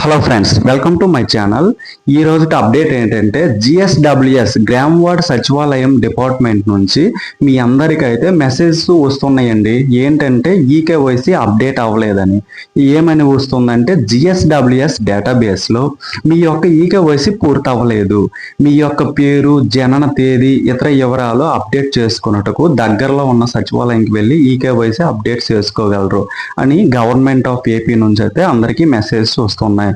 Hello friends welcome to my channel ఈ రోజు update ఏంటంటే GSWS Gram ward Sachivalayam department నుంచి మీ అందరికైతే మెసేజ్ వస్తున్నాయండి. ఏంటంటే ఈకేవైసీ అప్డేట్ అవ్వలేదని. ఏమని వస్తుందంటే జిఎస్డబ్ల్యూఎస్ డేటాబేస్లో మీ యొక్క ఈకేవైసీ పూర్తి అవ్వలేదు మీ యొక్క పేరు జనన తేదీ ఇతర వివరాలు అప్డేట్ చేసుకున్నట్టుకు దగ్గరలో ఉన్న సచివాలయంకి వెళ్ళి ఈకేవైసీ అప్డేట్ చేసుకోగలరు అని గవర్నమెంట్ ఆఫ్ ఏపీ నుంచి అయితే అందరికీ మెసేజ్ వస్తున్నాయి.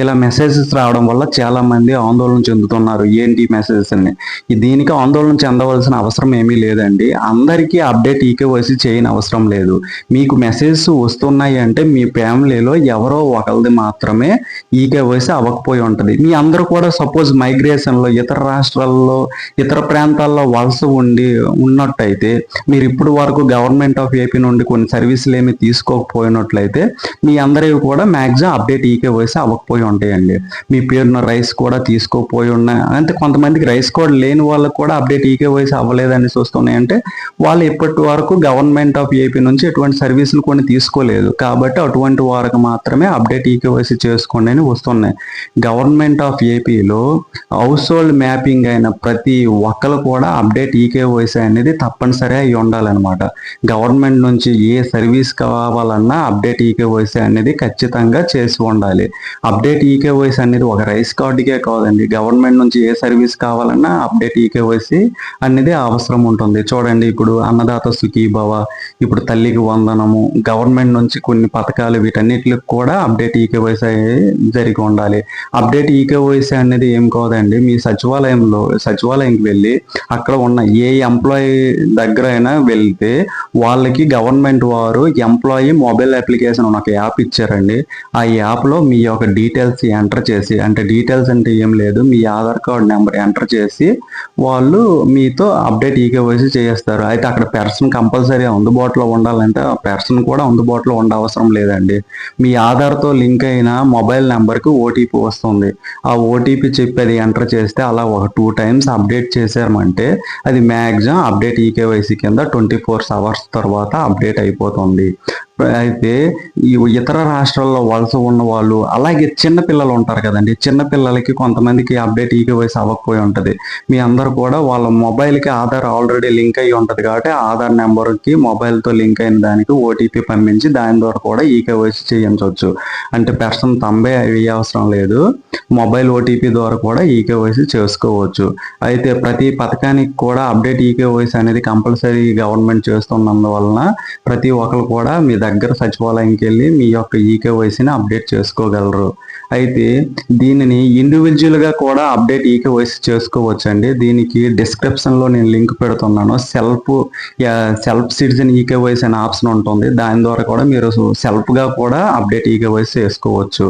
ఇలా మెసేజెస్ రావడం వల్ల చాలామంది ఆందోళన చెందుతున్నారు. ఏంటి మెసేజెస్ అన్ని దీనికి ఆందోళన చెందవలసిన అవసరం ఏమీ లేదండి. అందరికీ అప్డేట్ ఈకేవైసీ చేయని అవసరం లేదు. మీకు మెసేజెస్ వస్తున్నాయి అంటే మీ ఫ్యామిలీలో ఎవరో ఒకరిది మాత్రమే ఈకేవైసీ అవ్వకపోయి ఉంటుంది. మీ అందరూ కూడా సపోజ్ మైగ్రేషన్లో ఇతర రాష్ట్రాల్లో ఇతర ప్రాంతాల్లో వలస ఉండి ఉన్నట్టయితే మీరు ఇప్పుడు వరకు గవర్నమెంట్ ఆఫ్ ఏపీ నుండి కొన్ని సర్వీసులు ఏమి తీసుకోకపోయినట్లయితే మీ అందరివి కూడా మ్యాక్సిమం అప్డేట్ ఈకేవైసీ అవ్వకపోయి ఉంటాయండి. మీ పేరున రైస్ కూడా తీసుకోపోయి ఉన్నాయి అంటే కొంతమందికి రైస్ కూడా లేని వాళ్ళకి కూడా అప్డేట్ ఈకేవైసీ అవ్వలేదని చూస్తున్నాయంటే అంటే వాళ్ళు ఇప్పటి వరకు గవర్నమెంట్ ఆఫ్ ఏపీ నుంచి ఎటువంటి సర్వీసులు కొన్ని తీసుకోలేదు. కాబట్టి అటువంటి వారికి మాత్రమే అప్డేట్ ఈకేవైసీ చేసుకోండి అని వస్తున్నాయి. గవర్నమెంట్ ఆఫ్ ఏపీలో హౌస్ హోల్డ్ మ్యాపింగ్ అయిన ప్రతి ఒక్కరు కూడా అప్డేట్ ఈకేవైసీ అనేది తప్పనిసరి అయి ఉండాలన్నమాట. గవర్నమెంట్ నుంచి ఏ సర్వీస్ కావాలన్నా అప్డేట్ ఈకేవైసీ అనేది ఖచ్చితంగా చేసి ఉండాలి. అప్డేట్ ఈకేవైసీ అనేది ఒక రైస్ కార్డుకే కాదండి. గవర్నమెంట్ నుంచి ఏ సర్వీస్ కావాలన్నా అప్డేట్ ఈకేవైసీ అనేది అవసరం ఉంటుంది. చూడండి ఇప్పుడు అన్నదాత సుఖీభవ ఇప్పుడు తల్లికి వందనము గవర్నమెంట్ నుంచి కొన్ని పథకాలు వీటన్నిటికి కూడా అప్డేట్ ఈకేవైసీ జరిగి ఉండాలి. అప్డేట్ ఈకేవైసీ అనేది ఏం కాదండి. మీ సచివాలయంలో సచివాలయంకి వెళ్ళి అక్కడ ఉన్న ఏ ఎంప్లాయీ దగ్గర అయినా వెళ్తే వాళ్ళకి గవర్నమెంట్ వారు ఎంప్లాయీ మొబైల్ అప్లికేషన్ ఒక యాప్ ఇచ్చారండి. ఆ యాప్లో మీ యొక్క డీటెయిల్స్ ఎంటర్ చేసి అంటే డీటెయిల్స్ అంటే ఏం లేదు మీ ఆధార్ కార్డ్ నెంబర్ ఎంటర్ చేసి వాళ్ళు మీతో అప్డేట్ ఈకేవైసీ చేస్తారు అయితే అక్కడ పెర్సన్ కంపల్సరీ అందుబాటులో ఉండాలంటే ఆ పెర్సన్ కూడా అందుబాటులో ఉండవసరం లేదండి. మీ ఆధార్తో లింక్ అయిన మొబైల్ నెంబర్కి ఓటీపీ వస్తుంది. ఆ ఓటీపీ చెప్పి అది ఎంటర్ చేస్తే అలా ఒక టూ టైమ్స్ అప్డేట్ చేశామంటే అది మ్యాక్సిమం అప్డేట్ ఈకేవైసీ కింద ట్వంటీ ఫోర్ అవర్స్ తర్వాత అప్డేట్ అయిపోతుంది. అయితే ఈ ఇతర రాష్ట్రాల్లో వలస ఉన్న వాళ్ళు అలాగే చిన్న పిల్లలు ఉంటారు కదండి. చిన్న పిల్లలకి కొంతమందికి అప్డేట్ ఈకేవైసీ అవ్వకపోయి ఉంటుంది. మీ అందరు కూడా వాళ్ళ మొబైల్కి ఆధార్ ఆల్రెడీ లింక్ అయ్యి ఉంటుంది కాబట్టి ఆధార్ నెంబర్కి మొబైల్తో లింక్ అయిన దానికి ఓటీపీ పంపించి దాని ద్వారా కూడా ఈకేవైసీ చేయించవచ్చు. అంటే పెర్సన్ తంబే అవసరం లేదు. మొబైల్ ఓటీపీ ద్వారా కూడా ఈకేవైసీ చేసుకోవచ్చు. అయితే ప్రతి పథకానికి కూడా అప్డేట్ ఈకేవైసీ అనేది కంపల్సరీ గవర్నమెంట్ చేస్తున్నందువలన ప్రతి ఒక్కరు కూడా మీ దగ్గర సచివాలయంకి వెళ్ళి మీ యొక్క ఈకేవైసీని అప్డేట్ చేసుకోగలరు. అయితే దీనిని ఇండివిజువల్గా కూడా అప్డేట్ ఈకేవైసీ చేసుకోవచ్చు అండి దీనికి డిస్క్రిప్షన్లో నేను లింక్ పెడుతున్నాను. సెల్ఫ్ సెల్ఫ్ సిటిజన్ ఈకేవైసీ అనే ఆప్షన్ ఉంటుంది. దాని ద్వారా కూడా మీరు సెల్ఫ్గా కూడా అప్డేట్ ఈకేవైసీ చేసుకోవచ్చు.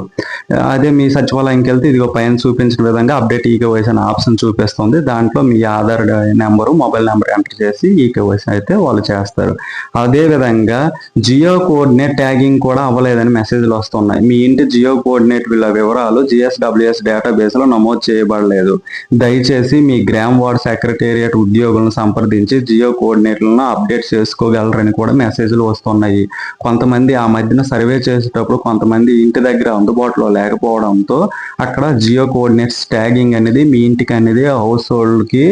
అదే మీ సచివాలయంకి వెళ్తే ఇదిగో పైన చూపించిన విధంగా అప్డేట్ ఈకేవైసీ అనే ఆప్షన్ చూపిస్తుంది. దాంట్లో మీ Aadhaar number mobile number enter చేసి ఈకేవైసీ అయితే వాళ్ళు చేస్తారు. అదేవిధంగా జియో కోఆర్డినేట్ ట్యాగింగ్ కూడా అవ్వలేదని మెసేజ్లు వస్తున్నాయి. మీ ఇంటి జియో కోఆర్డినేట్ వీళ్ళ వివరాలు జిఎస్డబ్ల్యూఎస్ డేటాబేస్లో నమోదు చేయబడలేదు. దయచేసి మీ గ్రామ్ వార్డ్ సెక్రటేరియట్ ఉద్యోగులను సంప్రదించి జియో కోఆర్డినేట్లను అప్డేట్ చేసుకోగలరని కూడా మెసేజ్లు వస్తున్నాయి. కొంతమంది ఆ మధ్యన సర్వే చేసేటప్పుడు కొంతమంది ఇంటి దగ్గర అందుబాటులో లేకపోవడంతో అక్కడ జియో కోఆర్డినేట్స్ ట్యాగింగ్ అనేది మీ ఇంటికి అనేది హౌస్ హోల్డ్కి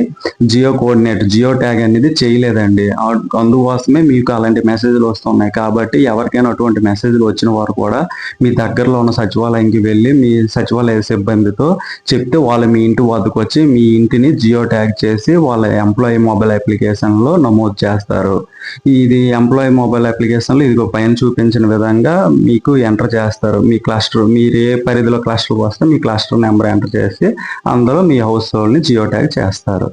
జియో కోఆర్డినేట్ జియో ట్యాగ్ అనేది చేయలేదండి. అందుకోసమే మీకు అలాంటి మెసేజ్లు వస్తున్నాయి. కాబట్టి ఎవరికైనా అటువంటి మెసేజ్లు వచ్చిన వారు కూడా మీ దగ్గరలో ఉన్న సచివాలయంకి వెళ్ళి మీ సచివాలయ సిబ్బందితో చెప్తే వాళ్ళు మీ ఇంటి వద్దకు వచ్చి మీ ఇంటిని జియో ట్యాగ్ చేసి వాళ్ళ ఎంప్లాయీ మొబైల్ అప్లికేషన్లో నమోదు చేస్తారు. ఇది ఎంప్లాయీ మొబైల్ అప్లికేషన్లో ఇది ఇదిగో పైన చూపించిన విధంగా మీకు ఎంటర్ చేస్తారు. మీ క్లస్టర్ మీరు ఏ పరిధిలో క్లస్టర్ వస్తే మీ క్లస్టర్ నెంబర్ ఎంటర్ చేసి అందులో మీ హౌస్ హోల్డ్ని జియో ట్యాగ్ చేస్తారు.